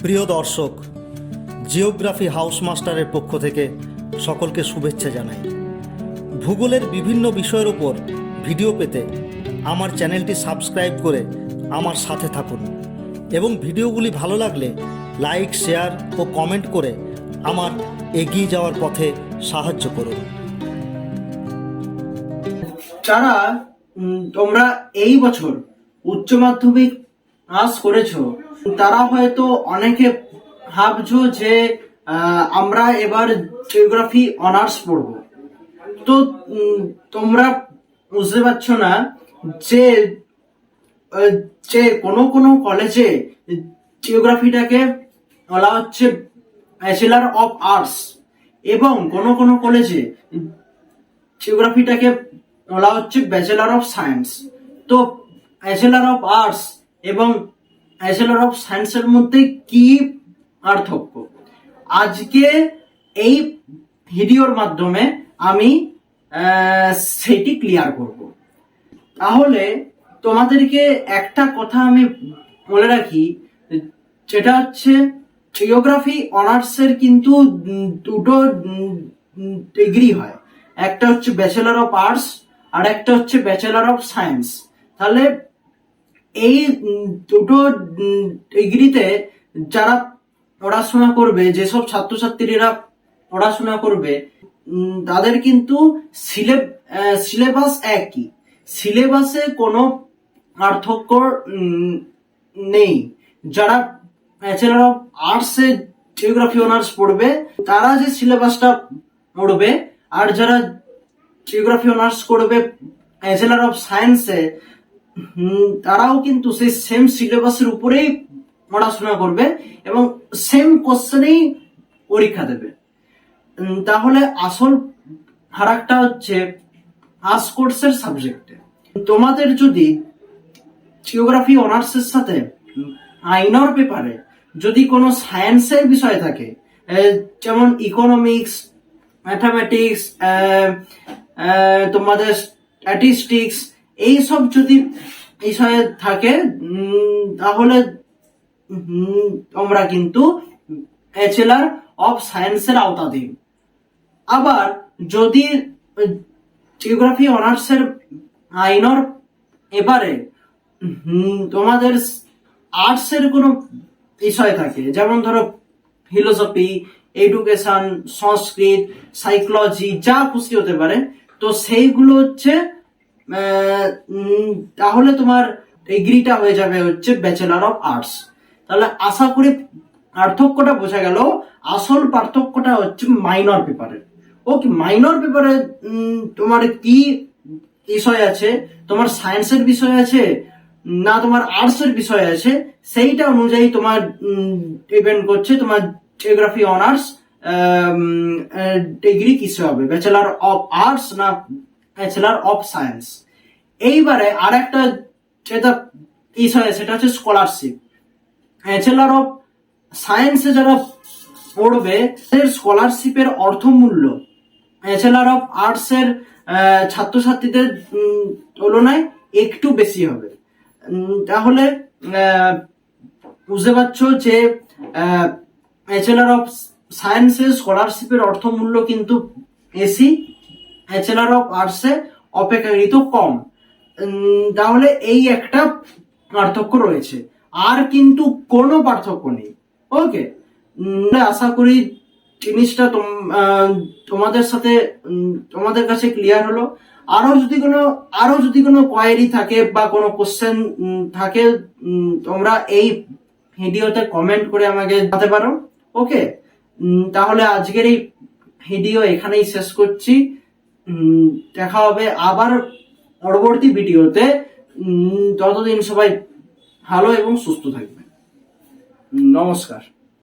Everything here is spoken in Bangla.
প্রিয় দর্শক জিওগ্রাফি হাউস মাস্টারের পক্ষ থেকে সকলকে শুভেচ্ছা জানাই। ভূগোলের বিভিন্ন বিষয়ের ওপর ভিডিও পেতে আমার চ্যানেলটি সাবস্ক্রাইব করে আমার সাথে থাকুন এবং ভিডিওগুলি ভালো লাগলে লাইক শেয়ার ও কমেন্ট করে আমার এগিয়ে যাওয়ার পথে সাহায্য করুন। উম, তোমরা এই বছর উচ্চ মাধ্যমিক পাস করেছ। তারা হয়তো অনেকে ভাবছ যে আমরা এবার জিওগ্রাফি অনার্স পড়ব। তো তোমরা বুঝতে পারছ না যে যে কোনো কোনো কলেজে জিওগ্রাফিটাকে বলা হচ্ছে ব্যাচেলার অফ আর্টস এবং কোনো কোনো কলেজে জিওগ্রাফিটাকে বলা হচ্ছে ব্যাচেলার অফ সায়েন্স তো ব্যাচেলার অফ আর্টস এবং ব্যাচেলার অফ সায়েন্সের মধ্যে কি পার্থক্য? আজকে এই ভিডিওর মাধ্যমে আমি সেটি ক্লিয়ার করব। তাহলে তোমাদেরকে একটা কথা আমি বলে রাখি, যেটা হচ্ছে জিওগ্রাফি অনার্সের কিন্তু দুটো ডিগ্রি হয়। একটা হচ্ছে ব্যাচেলার অফ আর্টস আর একটা হচ্ছে ব্যাচেলার অফ সায়েন্স তাহলে এই দুটো ডিগ্রিতে যারা পড়াশোনা করবে, যেসব ছাত্রছাত্রীরা পড়াশোনা করবে তাদের কিন্তু সিলেবাস একই। সিলেবাসে কোনো পার্থক্য নেই। যারা ব্যাচেলার অফ আর্টসে জিওগ্রাফি, অনার্স পড়বে, তারা যে সিলেবাসটা পড়বে, আর যারা জিওগ্রাফি, অনার্স করবে, ব্যাচেলার অফ সায়েন্সে তারাও কিন্তু সেই সেম সিলেবাসের উপরেই পড়াশোনা করবে এবং সেম কোশ্চেনেই পরীক্ষা দেবে। তাহলে আসল ফারাকটা হচ্ছে আর্টস কোর্সের সাবজেক্টে তোমাদের যদি জিওগ্রাফি অনার্সের সাথে আইনর পেপারে যদি কোনো সায়েন্সের বিষয় থাকে যেমন ইকোনমিক্স ম্যাথামেটিক্স তোমাদের স্ট্যাটিস্টিক্স এইসব যদি বিষয়ে থাকে তাহলে তোমরা কিন্তু ব্যাচেলার অফ সায়েন্সের আওতাধীন। আবার যদি জিওগ্রাফি অনার্সের আইনর এবারে তোমাদের আর্টসের কোনো বিষয় থাকে, যেমন ধরো ফিলোসফি এডুকেশন সংস্কৃত সাইকোলজি যা খুশি হতে পারে, তো সেইগুলো হচ্ছে তাহলে তোমার ডিগ্রিটা হয়ে যাবে হচ্ছে ব্যাচেলার অফ আর্টস তাহলে আশা করি পার্থক্যটা বোঝা গেল। আসল পার্থক্যটা হচ্ছে মাইনর পেপারে ওকে মাইনর পেপারে তোমার কি বিষয় আছে? তোমার সায়েন্সের বিষয় আছে? না, তোমার আর্টসের বিষয় আছে? সেইটা অনুযায়ী তোমার ডিপেন্ড করছে তোমার জিওগ্রাফি অনার্স ডিগ্রি কিসে হবে? ব্যাচেলার অফ আর্টস না ব্যাচেলার অফ সায়েন্স। এইবারে আর একটা যেটা বিষয় সেটা হচ্ছে স্কলারশিপ ব্যাচেলার অফ সায়েন্সে যারা পড়বে, তাদের স্কলারশিপের অর্থমূল্য। ব্যাচেলার অফ আর্টস এর ছাত্রছাত্রীদের তুলনায় একটু বেশি হবে। তাহলে বুঝতে পারছ যে ব্যাচেলার অফ সায়েন্সের স্কলারশিপের অর্থমূল্য কিন্তু বেশি। ব্যাচেলার অফ আর্টসে অপেক্ষাকৃত কম। তাহলে এই একটা পার্থক্য রয়েছে। আর কিন্তু কোনো পার্থক্য নেই। ওকে? আশা করি জিনিসটা তোম- তোমাদের সাথে তোমাদের কাছে ক্লিয়ার হলো। আরও যদি কোনো আরও যদি কোনো কোয়ারি থাকে বা কোনো কোশ্চেন থাকে তোমরা এই ভিডিওতে কমেন্ট করে আমাকে জানাতে পারো। ওকে? তাহলে আজকের এই ভিডিও এখানেই শেষ করছি। দেখা হবে আবার পরবর্তী ভিডিওতে। ততদিন সবাই ভালো এবং সুস্থ থাকবে নমস্কার।